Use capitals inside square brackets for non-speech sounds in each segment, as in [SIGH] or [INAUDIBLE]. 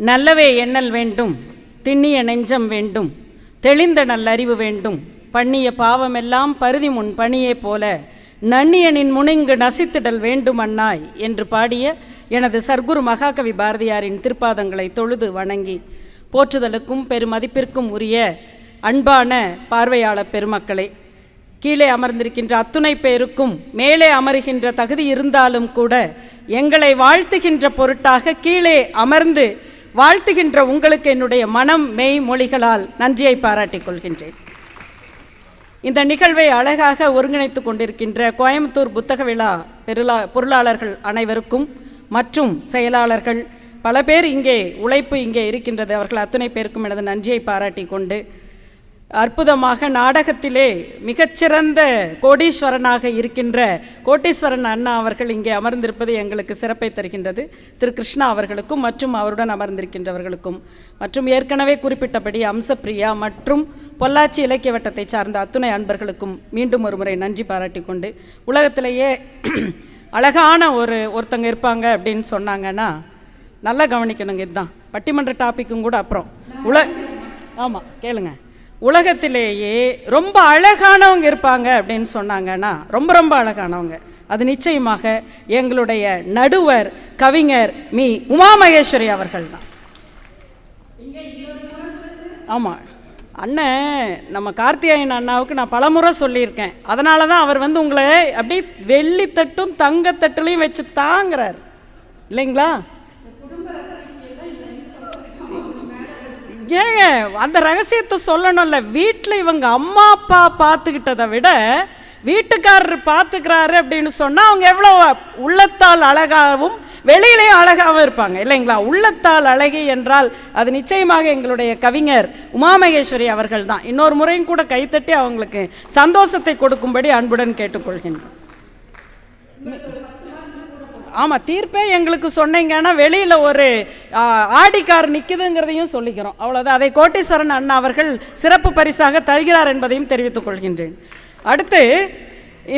நல்லவே எண்ணல் வேண்டும் திண்ணிய நெஞ்சம் வேண்டும் தெளிந்த நல்லறிவு வேண்டும் பண்ணிய பாவமெல்லாம் பருதி முன் பணியே போல நன்னியனின் முனிங்கு நசித்திடல் வேண்டுமன்னாய் என்று பாடிய எனது சர்க்குரு மகாகவி பாரதியாரின் திருப்பாதங்களை தொழுது வணங்கி போற்றுதலுக்கும் பெருமதிப்பிற்கும் உரிய அன்பான பார்வையாளர் பெருமக்களே கீழே அமர்ந்திருக்கின்ற அத்துணை பேருக்கும் மேலே அமருகின்ற தகுதி இருந்தாலும் கூட எங்களை வாழ்த்துகின்ற பொருட்டாக கீழே அமர்ந்து வாழ்த்துகின்ற உங்களுக்கு என்னுடைய மனம் மெய் மொழிகளால் நன்றியை பாராட்டிக் கொள்கின்றேன். இந்த நிகழ்வை அழகாக ஒருங்கிணைத்து கொண்டிருக்கின்ற கோயம்புத்தூர் புத்தக விழா பெருளா பொருளாளர்கள் அனைவருக்கும் மற்றும் செயலாளர்கள் பல பேர் இங்கே உழைப்பு இங்கே இருக்கின்றது. அவர்கள் அத்தனை பேருக்கும் எனது நன்றியை பாராட்டி கொண்டு அற்புதமாக நாடகத்திலே மிகச்சிறந்த கோடீஸ்வரனாக இருக்கின்ற கோட்டீஸ்வரன் அண்ணா அவர்கள் இங்கே அமர்ந்திருப்பது எங்களுக்கு சிறப்பை தருகின்றது. திரு கிருஷ்ணா அவர்களுக்கும் மற்றும் அவருடன் அமர்ந்திருக்கின்றவர்களுக்கும். மற்றும் ஏற்கனவே குறிப்பிட்டபடி அம்சப்பிரியா மற்றும் பொள்ளாச்சி இலக்கிய வட்டத்தை சார்ந்த அத்துணை அன்பர்களுக்கும் மீண்டும் ஒரு முறை நன்றி பாராட்டி கொண்டு உலகத்திலேயே அழகான ஒரு ஒருத்தங்க இருப்பாங்க அப்படின்னு சொன்னாங்கன்னா நல்லா கவனிக்கணுங்க இதுதான். பட்டிமன்ற டாப்பிக்கும் கூட அப்புறம். உல ஆமாம் கேளுங்கள் உலகத்திலேயே ரொம்ப அழகானவங்க இருப்பாங்க அப்படின்னு சொன்னாங்கன்னா ரொம்ப ரொம்ப அழகானவங்க. அது நிச்சயமாக எங்களுடைய நடுவர் கவிஞர் மீ. உமா மகேஸ்வரி அவர்கள் தான். ஆமாம் அண்ணன் நம்ம கார்த்தியாயன் அண்ணாவுக்கு நான் பலமுறை சொல்லியிருக்கேன். அதனால தான் அவர் வந்து உங்களை அப்படியே வெள்ளித்தட்டும் தங்கத்தட்டுலையும் வச்சு தாங்கிறார். இல்லைங்களா? ஏங்க அந்த ரகசியத்தை சொல்லணும்ல. வீட்டில் இவங்க அம்மா அப்பா பார்த்துக்கிட்டதை விட வீட்டுக்காரர் பார்த்துக்கிறாரு அப்படின்னு சொன்னால் அவங்க எவ்வளோ உள்ளத்தால் அழகாகவும் வெளியிலேயும் அழகாகவும் இருப்பாங்க. இல்லைங்களா? உள்ளத்தால் அழகி என்றால் அது நிச்சயமாக எங்களுடைய கவிஞர் உமாமகேஸ்வரி அவர்கள் தான் இன்னொரு முறையும் கூட கைத்தட்டி அவங்களுக்கு சந்தோஷத்தை கொடுக்கும்படி அன்புடன் கேட்டுக்கொள்கின்றோம். ஆமாம் தீர்ப்பே எங்களுக்கு சொன்னீங்கன்னா வெளியில் ஒரு ஆடிக்கார் நிற்குதுங்கிறதையும் சொல்லிக்கிறோம். அவ்வளோதான் அதை கோட்டீஸ்வரன் அண்ணா அவர்கள் சிறப்பு பரிசாக தருகிறார் என்பதையும் தெரிவித்துக் கொள்கின்றேன். அடுத்து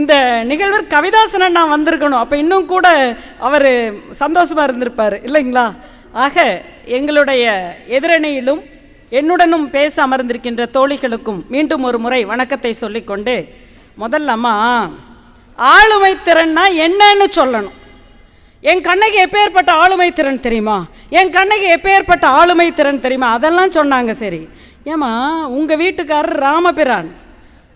இந்த நிகழ்வர் கவிதாசன் அண்ணா வந்திருக்கணும். அப்போ இன்னும் கூட அவர் சந்தோஷமாக இருந்திருப்பார். இல்லைங்களா? ஆக எங்களுடைய எதிரணியிலும் என்னுடனும் பேச அமர்ந்திருக்கின்ற தோழிகளுக்கும் மீண்டும் ஒரு முறை வணக்கத்தை சொல்லிக்கொண்டு முதல்லம்மா ஆளுமை திறன்னா என்னன்னு சொல்லணும். என் கண்ணகி எப்பேற்பட்ட ஆளுமை திறன் தெரியுமா? என் கண்ணகி எப்பேற்பட்ட ஆளுமை திறன் தெரியுமா? அதெல்லாம் சொன்னாங்க சரி. ஏமா உங்கள் வீட்டுக்காரர் ராமபிரான்.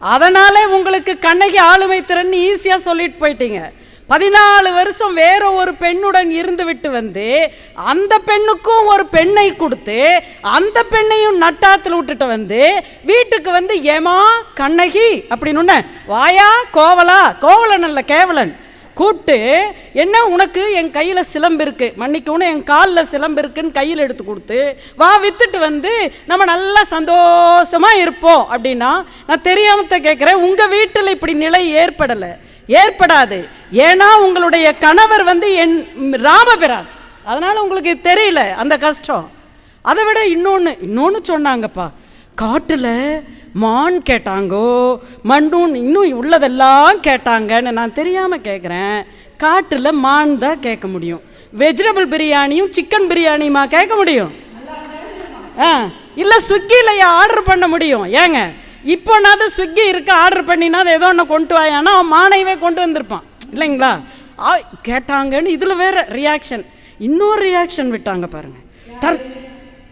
அதனாலே உங்களுக்கு கண்ணகி ஆளுமை திறன் ஈஸியாக சொல்லிட்டு போயிட்டீங்க. பதினாலு வருஷம் வேற ஒரு பெண்ணுடன் இருந்து விட்டு வந்து அந்த பெண்ணுக்கும் ஒரு பெண்ணை கொடுத்து அந்த பெண்ணையும் நட்டாத்தில் விட்டுட்டு வந்து வீட்டுக்கு வந்து ஏமா கண்ணகி அப்படின்னு வாயா கோவலா கோவலன் அல்ல கேவலன். கூப்பிட்டு என்ன உனக்கு? என் கையில் சிலம்பு இருக்குது மன்னிக்கணும் என் காலில் சிலம்பு இருக்குன்னு கையில் எடுத்து கொடுத்து வா வித்துட்டு வந்து நம்ம நல்லா சந்தோஷமாக இருப்போம். அப்படின்னா நான் தெரியாமத்த கேட்குறேன் உங்கள் வீட்டில் இப்படி நிலை ஏற்படலை. ஏற்படாது. ஏன்னா உங்களுடைய கணவர் வந்து என் ராமபிரான். அதனால் உங்களுக்கு தெரியல அந்த கஷ்டம். அதை விட இன்னொன்று இன்னொன்று சொன்னாங்கப்பா. காட்டில் மான் கேட்டாங்கோ? மண்டூன் இன்னும் உள்ளதெல்லாம் கேட்டாங்கன்னு நான் தெரியாமல் கேட்குறேன் காட்டில் மான் தான் கேட்க முடியும். வெஜிடபிள் பிரியாணியும் சிக்கன் பிரியாணியுமா கேட்க முடியும்? ஆ இல்லை ஸ்விக்கியில் ஆர்டர் பண்ண முடியும். ஏங்க இப்போனாவது ஸ்விக்கி இருக்க ஆர்டர் பண்ணினா அது ஏதோ ஒன்று கொண்டு வாயானா அவன் மானையவே கொண்டு வந்திருப்பான். இல்லைங்களா? ஆ கேட்டாங்கன்னு இதில் வேற ரியாக்ஷன் இன்னொரு ரியாக்ஷன் விட்டாங்க பாருங்கள் தர்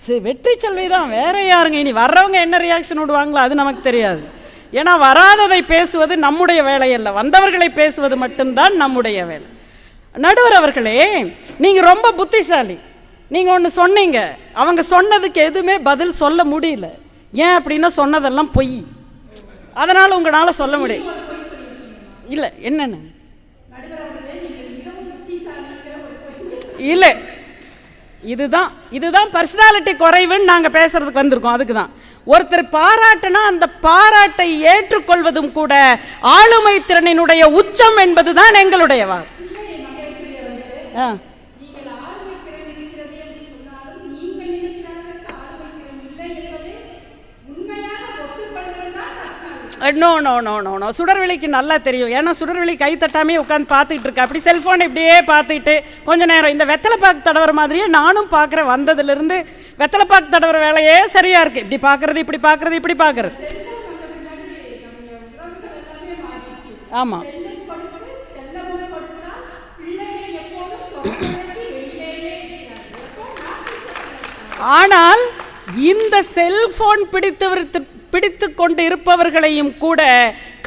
சரி வெற்றி செல்வி தான். வேற யாருங்க? இனி வர்றவங்க என்ன ரியாக்ஷன் விடுவாங்களோ அது நமக்கு தெரியாது. ஏன்னா வராததை பேசுவது நம்முடைய வேலை அல்ல. வந்தவர்களை பேசுவது மட்டும்தான் நம்முடைய வேலை. நடுவர் அவர்களே நீங்கள் ரொம்ப புத்திசாலி. நீங்கள் ஒன்று சொன்னீங்க. அவங்க சொன்னதுக்கு எதுவுமே பதில் சொல்ல முடியல. ஏன் அப்படின்னா சொன்னதெல்லாம் பொய். அதனால் உங்களால் சொல்ல முடியும் இல்லை என்னென்ன? இல்லை இதுதான் இதுதான் பர்சனாலிட்டி குறைவுன்னு நாங்கள் பேசுறதுக்கு வந்திருக்கோம் அதுக்கு தான் ஒருத்தர் பாராட்டுனா அந்த பாராட்டை ஏற்றுக்கொள்வதும் கூட ஆளுமை திறனினுடைய உச்சம் என்பதுதான் எங்களுடைய வாதம் ஆ நீங்கள் ஆளுமை திறன் இருக்கிறது என்று சொன்னாலும் நீங்கள் நினைக்கிற அளவுக்கு ஆளுமை திறன் இல்லை என்பது உண்மையாக ஒத்துக்கொள்வதுதான் personality. No no no no no சுடர்வெளிக்கு நல்லா தெரியும். ஏன்னா சுடர்வெளி கை தட்டாமே உட்காந்து பார்த்துக்கிட்டு இருக்கா. அப்படி செல்ஃபோன் இப்படியே பார்த்துக்கிட்டு கொஞ்ச நேரம். இந்த வெத்தலை பாக்கு தடவுற மாதிரியே நானும் பார்க்குறேன் வந்ததுலேருந்து வெத்தலை பாக்கு தடவுற வேலையே சரியாக இருக்குது இப்படி பார்க்கறது இப்படி பார்க்குறது இப்படி பார்க்கறது. ஆமாம் ஆனால் இந்த செல்போன் பிடித்தவர்த்து பிடித்து கொண்டு இருப்பவர்களையும் கூட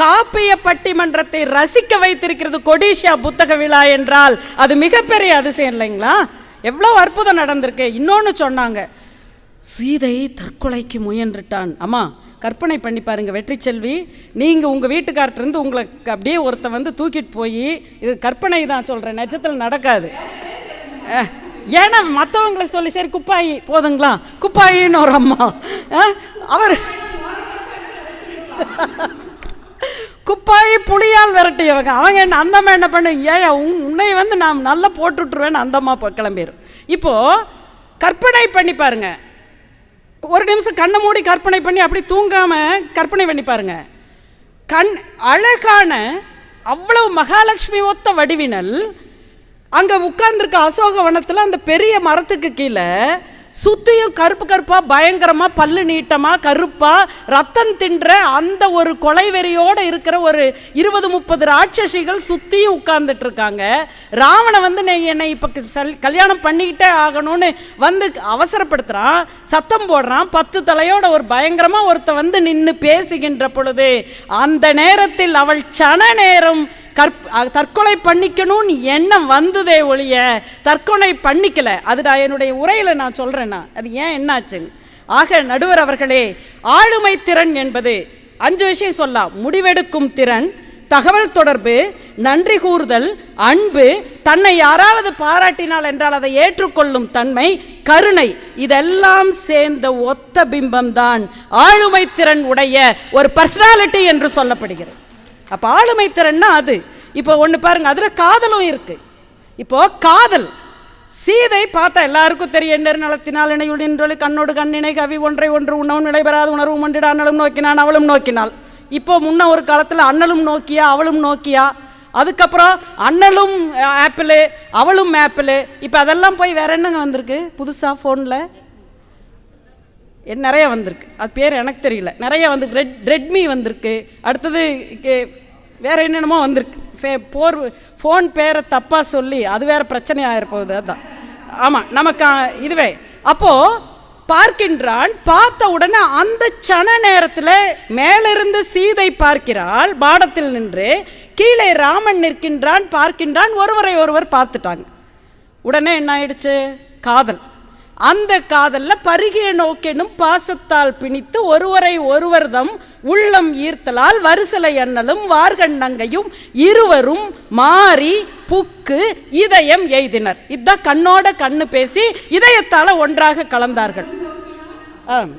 காப்பிய பட்டிமன்றத்தை ரசிக்க வைத்திருக்கிறது கொடிஷா புத்தக விழா என்றால் அது மிகப்பெரிய அதிசயம் இல்லைங்களா? எவ்வளோ அற்புதம் நடந்திருக்கு. இன்னொன்று சொன்னாங்க. சீதை தற்கொலைக்கு முயன்றுட்டான். அம்மா கற்பனை பண்ணி பாருங்கள் வெற்றி செல்வி. நீங்கள் உங்கள் வீட்டுக்கார்ட்டிருந்து உங்களை அப்படியே ஒருத்தன் வந்து தூக்கிட்டு போய் இது கற்பனை தான் சொல்கிறேன் நெஜத்தில் நடக்காது. ஏன்னா மற்றவங்களை சொல்லி சரி குப்பாயி போதுங்களா? குப்பாயின்னு ஒரு அம்மா. அவர் குப்பாயி புளியால் விரட்டியவங்க. அவங்க என்ன அந்தம்மா என்ன பண்ணு? ஏன் உன் உன்னை வந்து நான் நல்லா போட்டுட்ருவேன்னு அந்தம்மா இப்போ கிளம்பிடும் இப்போது கற்பனை பண்ணி பாருங்க. ஒரு நிமிஷம் கண்ணை மூடி கற்பனை பண்ணி அப்படி தூங்காமல் கற்பனை பண்ணி பாருங்க. கண் அழகான அவ்வளவு மகாலட்சுமி ஒத்த வடிவினல் அங்கே உட்கார்ந்துருக்க அசோக வனத்தில் அந்த பெரிய மரத்துக்கு கீழே சுத்தியும் கருப்பு கருப்பா பயங்கரமா பல்லு நீட்டமா கருப்பா ரத்தம் தின்ற அந்த ஒரு கொலைவெறியோட இருக்கிற ஒரு இருபது முப்பது ராட்சசிகள் சுத்தியும் உட்கார்ந்துட்டு இருக்காங்க ராவணன் வந்து நீ என்னை இப்போ கல்யாணம் பண்ணிக்கிட்டே ஆகணும்னு வந்து அவசரப்படுத்துறான். சத்தம் போடுறான். பத்து தலையோட ஒரு பயங்கரமா ஒருத்த வந்து நின்று பேசுகின்ற பொழுது அந்த நேரத்தில் அவள் சன நேரம் கற்ப தற்கொலை பண்ணிக்கணும்னு எண்ணம் வந்ததே ஒழிய தற்கொலை பண்ணிக்கல. அது நான் என்னுடைய உரையில் நான் சொல்கிறேன்னா அது ஏன் என்னாச்சுன்னு. ஆக நடுவர் அவர்களே ஆளுமை திறன் என்பது அஞ்சு விஷயம் சொல்லலாம். முடிவெடுக்கும் திறன் தகவல் தொடர்பு நன்றி கூறுதல் அன்பு தன்னை யாராவது பாராட்டினால் என்றால் அதை ஏற்றுக்கொள்ளும் தன்மை கருணை இதெல்லாம் சேர்ந்த ஒத்த பிம்பம்தான் ஆளுமை திறன் உடைய ஒரு பர்சனாலிட்டி என்று சொல்லப்படுகிறது. அப்போ ஆளுமை திறன்னா அது? இப்போ ஒன்று பாருங்கள் அதில் காதலும் இருக்குது இப்போ காதல். சீதை பார்த்தா எல்லாருக்கும் தெரியும் எண்ணர் நலத்தினால் இணையுள் நின்றொழி கண்ணோடு கண்ணினை கவி ஒன்றை ஒன்று உண்ணவும் நிலைபெறாத உணர்வு மண்டிட அண்ணலும் நோக்கினான் அவளும் நோக்கினாள். இப்போ முன்ன ஒரு காலத்தில் அண்ணலும் நோக்கியா அவளும் நோக்கியா? அதுக்கப்புறம் அண்ணலும் ஆப்பிள் அவளும் ஆப்பிள். இப்போ அதெல்லாம் போய் வேற என்னங்க வந்திருக்கு? புதுசாக ஃபோனில் நிறைய வந்திருக்கு. அது பேர் எனக்கு தெரியல. நிறைய வந்து ரெட் ரெட்மி வந்திருக்கு. அடுத்தது வேறு என்னென்னமோ வந்திருக்கு. ஃபே போர் ஃபோன் பேரை தப்பாக சொல்லி அது வேறு பிரச்சனை இருப்போகுது அதுதான் ஆமாம் நமக்கு இதுவே. அப்போது பார்க்கின்றான் பார்த்த உடனே அந்த சன நேரத்தில் மேலிருந்து சீதை பார்க்கிறாள் பாடத்தில் நின்று. கீழே ராமன் நிற்கின்றான் பார்க்கின்றான் ஒருவரை ஒருவர் பார்த்துட்டாங்க. உடனே என்ன ஆயிடுச்சு? காதல். அந்த காதல்ல பருகிய நோக்கெனும் பாசத்தால் பிணித்து ஒருவரை ஒருவர்தம் உள்ளம் ஈர்த்தலால் வரிசலை அண்ணலும் வார்கண்ணங்கையும் இருவரும் மாறி புக்கு இதயம் எய்தினர். இதான் கண்ணோட கண்ணு பேசி இதயத்தால் ஒன்றாக கலந்தார்கள். ஆம்,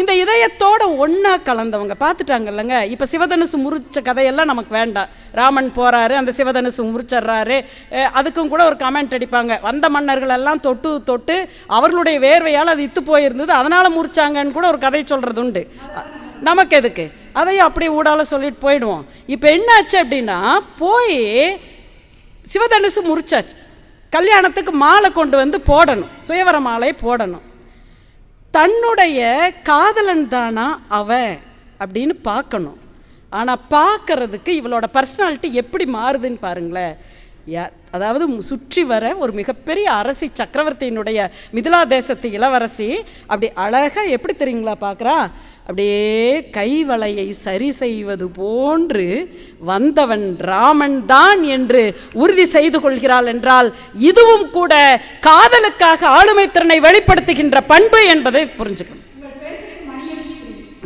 இந்த இதயத்தோட ஒன்றா கலந்தவங்க. பார்த்துட்டாங்கல்லங்க? இப்போ சிவதனுசு முறிச்ச கதையெல்லாம் நமக்கு வேண்டாம். ராமன் போகிறாரு அந்த சிவதனுசு முறிச்சிடுறாரு அதுக்கும் கூட ஒரு கமெண்ட் அடிப்பாங்க. வந்த மன்னர்கள் எல்லாம் தொட்டு தொட்டு அவர்களுடைய வேர்வையால் அது இத்து போயிருந்தது அதனால் முறிச்சாங்கன்னு கூட ஒரு கதை சொல்கிறது உண்டு நமக்கு எதுக்கு? அதையும் அப்படியே ஊடால சொல்லிட்டு போயிடுவோம். இப்போ என்னாச்சு அப்படின்னா போய் சிவதனுசு முறிச்சாச்சு. கல்யாணத்துக்கு மாலை கொண்டு வந்து போடணும். சுயவர மாலை போடணும். தன்னுடைய காதலன் தானா அவ அப்படின்னு பார்க்கணும். ஆனால் பார்க்கறதுக்கு இவளோட பர்சனாலிட்டி எப்படி மாறுதுன்னு பாருங்களேன். அதாவது சுற்றி வர ஒரு மிகப்பெரிய அரசி சக்கரவர்த்தியினுடைய மிதிலா தேசத்து இளவரசி அப்படி அழகாக எப்படி தெரியுங்களா பார்க்குறா அப்படியே கைவளையை சரி செய்வது போன்று வந்தவன் ராமன் தான் என்று உறுதி செய்து கொள்கிறாள் என்றால் இதுவும் கூட காதலுக்காக ஆளுமை திறனை வெளிப்படுத்துகின்ற பண்பு என்பதை புரிஞ்சுக்கணும்.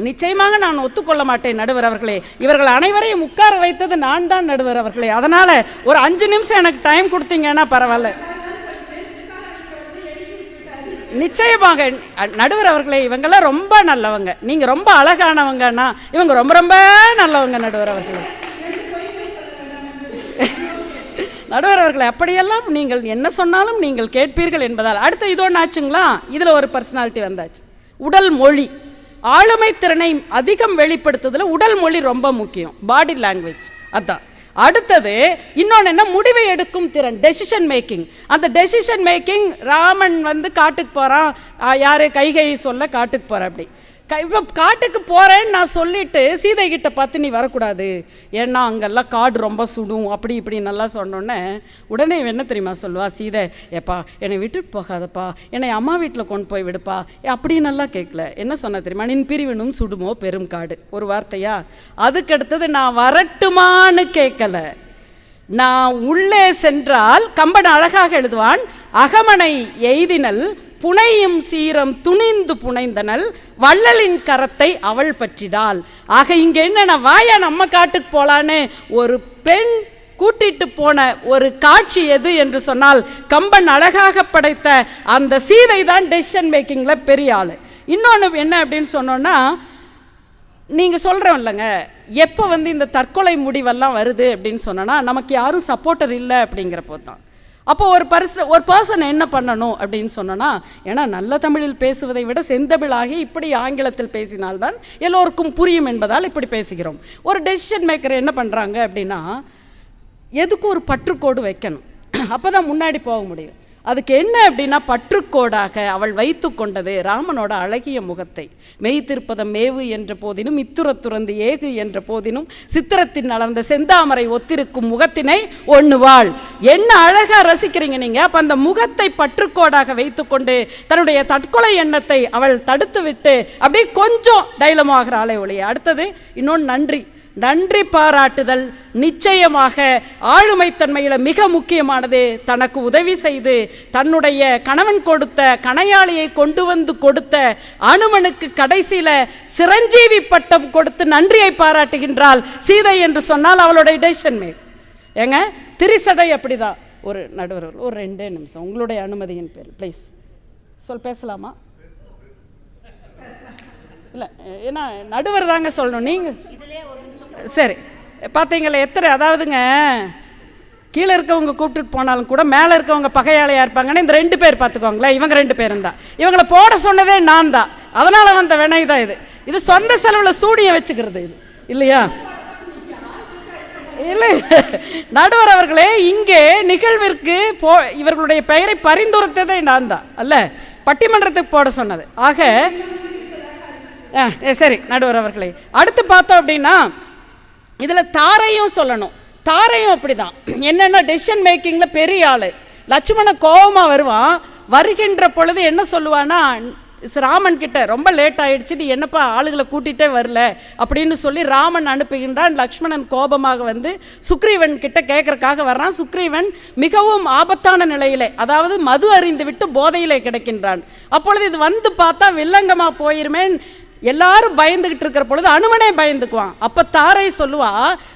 நிச்சயமாக நான் ஒத்துக்கொள்ள மாட்டேன் நடுவர் அவர்களே. இவர்கள் அனைவரையும் உட்கார வைத்தது நான் தான் நடுவர் அவர்களே. அதனால் ஒரு அஞ்சு நிமிஷம் எனக்கு டைம் கொடுத்தீங்கன்னா பரவாயில்ல. நிச்சயமாக நடுவர் அவர்களே இவங்கெல்லாம் ரொம்ப நல்லவங்க. நீங்கள் ரொம்ப அழகானவங்கன்னா இவங்க ரொம்ப ரொம்ப நல்லவங்க நடுவர் அவர்களே. நடுவர் அவர்களை அப்படியெல்லாம் நீங்கள் என்ன சொன்னாலும் நீங்கள் கேட்பீர்கள் என்பதால். அடுத்து இது ஆச்சுங்களா? இதில் ஒரு பர்சனாலிட்டி வந்தாச்சு. உடல் மொழி. ஆளுமை திறனை அதிகம் வெளிப்படுத்துறதுல உடல் மொழி ரொம்ப முக்கியம் பாடி லாங்குவேஜ் அதான். அடுத்தது இன்னொன்று என்ன? முடிவை எடுக்கும் திறன் டெசிஷன் மேக்கிங் அந்த டெசிஷன் மேக்கிங் ராமன் வந்து காட்டுக்கு போகிறான் யார்? கைகையை சொல்ல காட்டுக்கு போகிற அப்படி. இப்போ காட்டுக்கு போகிறேன்னு நான் சொல்லிவிட்டு சீதை கிட்ட பார்த்து நீ வரக்கூடாது. ஏன்னா அங்கெல்லாம் காடு ரொம்ப சுடும் அப்படி இப்படி நல்லா சொன்னோன்னே உடனே என்ன தெரியுமா சொல்லுவா? சீதை ஏப்பா என்னை விட்டுட்டு போகாதப்பா என்னை அம்மா வீட்டில் கொண்டு போய் விடுப்பா அப்படி நல்லா கேட்கல என்ன சொன்ன தெரியுமா? நின் பிரிவினும் சுடுமோ பெரும் காடு. ஒரு வார்த்தையா? அதுக்கு அடுத்தது நான் வரட்டுமான்னு கேட்கல நான் உள்ளே சென்றால் கம்பன் அழகாக எழுதுவான் அகமனை எய்தினல் புனையும் சீரம் துணிந்து புனைந்தனல் வள்ளலின் கரத்தை அவள் பற்றிடாள். ஆக இங்கே என்னன்னா வாயா நம்ம காட்டுக்கு போலான்னு ஒரு பெண் கூட்டிட்டு போன ஒரு காட்சி எது என்று சொன்னால் கம்பன் அழகாக படைத்த அந்த சீதை தான் டெசிஷன் மேக்கிங்கில் பெரிய ஆள். இன்னொன்று என்ன அப்படின்னு சொன்னோன்னா நீங்கள் சொல்கிறோம் இல்லைங்க எப்போ வந்து இந்த தற்கொலை முடிவெல்லாம் வருது அப்படின்னு சொன்னோன்னா நமக்கு யாரும் சப்போர்ட்டர் இல்லை அப்படிங்கிறப்போ தான். அப்போ ஒரு பர்ச ஒரு பர்சன் என்ன பண்ணணும் அப்படின்னு சொன்னோன்னா ஏன்னா நல்ல தமிழில் பேசுவதை விட செந்தமிழாகி இப்படி ஆங்கிலத்தில் பேசினால்தான் எல்லோருக்கும் புரியும் என்பதால் இப்படி பேசுகிறோம். ஒரு டெசிஷன் மேக்கர் என்ன பண்ணுறாங்க அப்படின்னா எதுக்கு ஒரு பற்றுக்கோடு வைக்கணும்? அப்போ தான் முன்னாடி போக முடியும். அதுக்கு என்ன அப்படின்னா பற்றுக்கோடாக அவள் வைத்து கொண்டது ராமனோட அழகிய முகத்தை. மெய்த்திருப்பதம் மேவு என்ற போதினும் இத்துரத்துறந்து ஏகு என்ற போதினும் சித்திரத்தின் அளந்த செந்தாமரை ஒத்திருக்கும் முகத்தினை ஒண்ணுவாள். என்ன அழகாக ரசிக்கிறீங்க நீங்கள் அப்போ அந்த முகத்தை பற்றுக்கோடாக வைத்துக்கொண்டு தன்னுடைய தற்கொலை எண்ணத்தை அவள் தடுத்து விட்டு அப்படியே கொஞ்சம் டைலமாகிற ஆலை ஒளிய அடுத்தது இன்னொன்று நன்றி. நன்றி பாராட்டுதல் நிச்சயமாக ஆளுமைத்தன்மையில் மிக முக்கியமானது. தனக்கு உதவி செய்து தன்னுடைய கணவன் கொடுத்த கணையாளியை கொண்டு வந்து கொடுத்த அனுமனுக்கு கடைசியில் சிரஞ்சீவி பட்டம் கொடுத்து நன்றியை பாராட்டுகின்றாள். சீதை என்று சொன்னால் அவளுடைய டெசிஷன் ஏங்க திரிசடை அப்படிதான். ஒரு நடுவர் ஒரு ரெண்டே நிமிஷம். உங்களுடைய அனுமதியின் பேர் ப்ளீஸ் சொல் பேசலாமா? இல்லை ஏன்னா நடுவர் தாங்க சொல்லணும். நீங்கள் சரி. பார்த்தீங்களா எத்தனை அதாவதுங்க கீழே இருக்கவங்க கூப்பிட்டுட்டு போனாலும் கூட மேலே இருக்கவங்க பகையாளையாக இருப்பாங்கன்னு இந்த ரெண்டு பேர் பார்த்துக்கோங்களேன். இவங்க ரெண்டு பேரும் தான். இவங்களை போட சொன்னதே நான் தான். அதனால் வந்த வினை தான் இது. இது சொந்த செலவில் சூடியை வச்சுக்கிறது இது. இல்லையா? இல்லை. நடுவர் அவர்களே இங்கே நிகழ்விற்கு போ இவர்களுடைய பெயரை பரிந்துரைத்ததே நான் தான். அல்ல பட்டிமன்றத்துக்கு போட சொன்னது. ஆக ஆ ஏ, சரி நடுவர் அவர்களே. அடுத்து பார்த்தோம் அப்படின்னா இதில் தாரையும் சொல்லணும். தாரையும் அப்படிதான். என்னென்ன டெசிஷன் மேக்கிங்கில் பெரிய ஆள். லட்சுமண கோபமாக வருவான். வருகின்ற பொழுது என்ன சொல்லுவான்னா ராமன் கிட்ட ரொம்ப லேட் ஆயிடுச்சு. நீ என்னப்பா ஆளுகளை கூட்டிகிட்டே வரல? அப்படின்னு சொல்லி ராமன் அனுப்புகின்றான். லக்ஷ்மணன் கோபமாக வந்து சுக்ரீவன் கிட்ட கேட்கறக்காக வர்றான். சுக்ரீவன் மிகவும் ஆபத்தான நிலையில அதாவது மது அறிந்து விட்டு போதையிலே கிடக்கின்றான். அப்பொழுது இது வந்து பார்த்தா வில்லங்கமாக போயிருமேன். எல்லாரும் பயந்துகிட்டு இருக்கிற பொழுது அனுமனே பயந்துக்குவான். அப்ப தாரை சொல்லுவா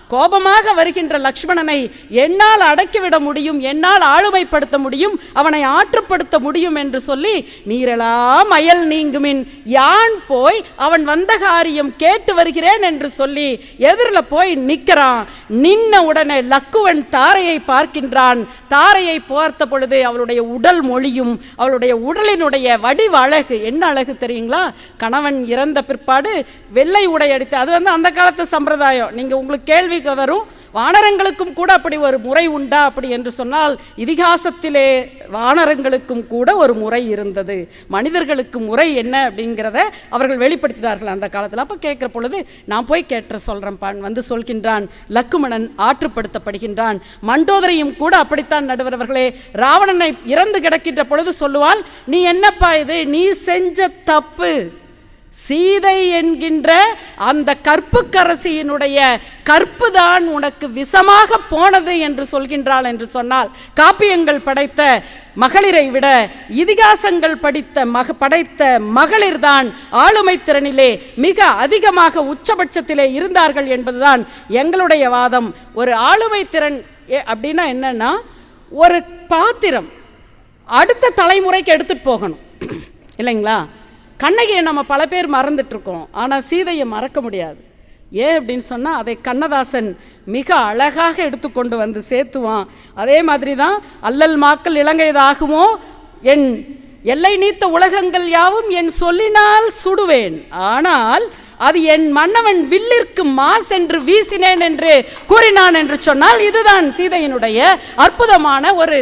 கோபமாக வருகின்ற லக்ஷ்மணனை என்னால் அடக்கிவிட முடியும் என்னால் ஆளுமைப்படுத்த முடியும் அவனை ஆற்றுப்படுத்த முடியும் என்று சொல்லி நீரெல்லாம் அயல் நீங்குமின் யான் போய் அவன் வந்த காரியம் கேட்டு வருகிறேன் என்று சொல்லி எதிரில் போய் நிற்கிறான் நின்ன உடனே லக்குவன் தாரையை பார்க்கின்றான். தாரையை பார்த்த பொழுது அவளுடைய உடல் மொழியும் அவளுடைய உடலினுடைய வடிவ அழகு என்ன அழகு தெரியுங்களா? கணவன் இறந்த பிற்பாடு வெள்ளை உடை அடித்து அது வந்து அந்த காலத்து சம்பிரதாயம். நீங்கள் உங்களுக்கு கேள்விக்கு வரும் வானரங்களுக்கும் கூட அப்படி ஒரு முறை உண்டா அப்படி என்று சொன்னால் இதிகாசத்திலே வானரங்களுக்கும் கூட ஒரு முறை இருந்தது. மனிதர்களுக்கு முறை என்ன அப்படிங்கிறத அவர்கள் வெளிப்படுத்தினார்கள் அந்த காலத்தில். அப்போ கேட்குற பொழுது நான் போய் கேட்ட சொல்கிறேன்பான் வந்து சொல்கின்றான் லக்குமணன் ஆற்றுப்படுத்தப்படுகின்றான். மண்டோதரையும் கூட அப்படித்தான் நடுவர் அவர்களே ராவணனை இறந்து கிடக்கின்ற பொழுது சொல்லுவாள் நீ என்னப்பா இது? நீ செஞ்ச தப்பு. சீதை என்கின்ற அந்த கற்புக்கரசியினுடைய கற்பு தான் உனக்கு விஷமாக போனது என்று சொல்கின்றாள் என்று சொன்னால் காப்பியங்கள் படைத்த மகளிரை விட இதிகாசங்கள் படித்த மக படைத்த மகளிர்தான் ஆளுமை திறனிலே மிக அதிகமாக உச்சபட்சத்திலே இருந்தார்கள் என்பதுதான் எங்களுடைய வாதம். ஒரு ஆளுமை திறன் ஏ- அப்படின்னா என்னன்னா ஒரு பாத்திரம் அடுத்த தலைமுறைக்கு எடுத்துட்டு போகணும். [CLEARS THROAT] இல்லைங்களா? கண்ணகியை நம்ம பல பேர் மறந்துட்டுருக்கோம். ஆனால் சீதையை மறக்க முடியாது. ஏன் அப்படின்னு சொன்னால் அதை கண்ணதாசன் மிக அழகாக எடுத்துக்கொண்டு வந்து சேர்த்துவான். அதே மாதிரி தான் அல்லல் மாக்கள் இலங்கைதாகுமோ? என் எல்லை நீத்த உலகங்கள் யாவும் என் சொல்லினால் சுடுவேன். ஆனால் அது என் மன்னவன் வில்லிற்கு மாஸ் என்று வீசினேன் என்று கூறினான் என்று சொன்னால் இதுதான் சீதையினுடைய அற்புதமான ஒரு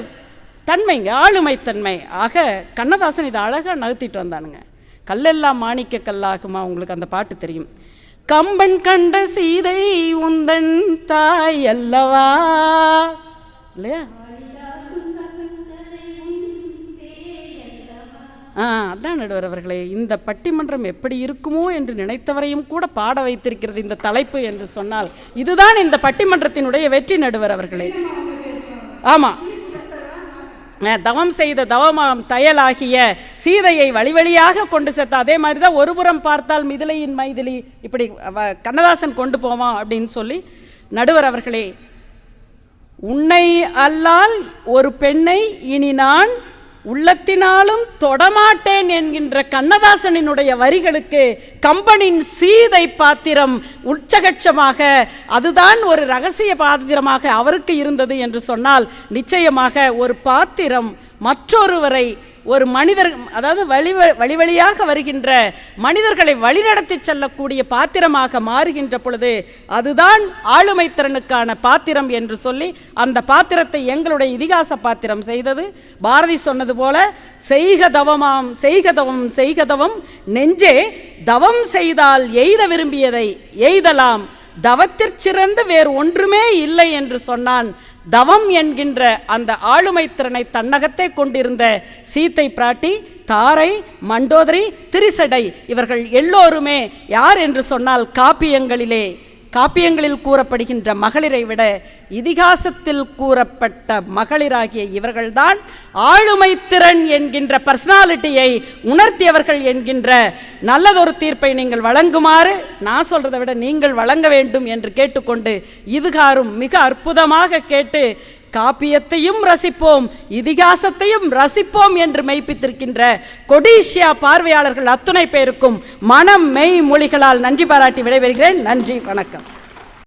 தன்மைங்க ஆளுமை தன்மை ஆக கண்ணதாசன் இதை அழகாக நகர்த்திட்டு வந்தானுங்க. கல்லெல்லாம் மாணிக்க கல்லாகுமா உங்களுக்கு அந்த பாட்டு தெரியும். கம்பன் கண்ட சீதை உந்தன் தாய் அல்லவா? இல்லையா? ஆ அதான் நடுவர் அவர்களே இந்த பட்டிமன்றம் எப்படி இருக்குமோ என்று நினைத்தவரையும் கூட பாட வைத்திருக்கிறது இந்த தலைப்பு என்று சொன்னால் இதுதான் இந்த பட்டிமன்றத்தினுடைய வெற்றி நடுவர் அவர்களே. ஆமாம் தவம் செய்த தவமாம் தயலாகிய சீதையை வழி வழியாக கொண்டு சேர்த்த அதே மாதிரி தான் ஒருபுறம் பார்த்தால் மிதிலையின் மைதிலி இப்படி கண்ணதாசன் கொண்டு போவான் அப்படின்னு சொல்லி நடுவர் அவர்களே உன்னை அல்லால் ஒரு பெண்ணை இனி நான் உள்ளத்தினாலும் தொடமாட்டேன் என்கின்ற கண்ணதாசனினுடைய வரிகளுக்கு கம்பனின் சீதை பாத்திரம் உச்சகட்சமாக அதுதான் ஒரு ரகசிய பாத்திரமாக அவருக்கு இருந்தது என்று சொன்னால் நிச்சயமாக ஒரு பாத்திரம் மற்றொருவரை ஒரு மனிதர் அதாவது வழி வழி வழியாக வருகின்ற மனிதர்களை வழிநடத்தி செல்லக்கூடிய பாத்திரமாக மாறுகின்ற பொழுது அதுதான் ஆளுமை திறனுக்கான பாத்திரம் என்று சொல்லி அந்த பாத்திரத்தை எங்களுடைய இதிகாச பாத்திரம் செய்தது. பாரதி சொன்னது போல செய்க தவமாம் செய்க தவம் செய்க தவம் நெஞ்சே தவம் செய்தால் எய்த விரும்பியதை எய்தலாம். தவத்திற்சிறந்து வேறு ஒன்றுமே இல்லை என்று சொன்னான் தவம் என்கின்ற அந்த ஆளுமை திறனை தன்னகத்தே கொண்டிருந்த சீத்தை பிராட்டி தாரை மண்டோதரி திரிசடை இவர்கள் எல்லோருமே யார் என்று சொன்னால் காப்பியங்களிலே. காப்பியங்களில் கூறப்படுகின்ற மகளிரை விட இதிகாசத்தில் கூறப்பட்ட மகளிராகிய இவர்கள்தான் ஆளுமை திறன் என்கின்ற பர்சனாலிட்டியை உணர்த்தியவர்கள் என்கின்ற நல்லதொரு தீர்ப்பை நீங்கள் வழங்குமாறு நான் சொல்றதை விட நீங்கள் வழங்க வேண்டும் என்று கேட்டுக்கொண்டு இதுகாரும் மிக அற்புதமாக கேட்டு காப்பியத்தையும் ரசிப்போம் இதிகாசத்தையும் ரசிப்போம் என்று மெய்ப்பித்திருக்கின்ற கொடிஷியா பார்வையாளர்கள் அத்துணை பேருக்கும் மனம் மெய் மொழிகளால் நன்றி பாராட்டி விடைபெறுகிறேன். நன்றி வணக்கம்.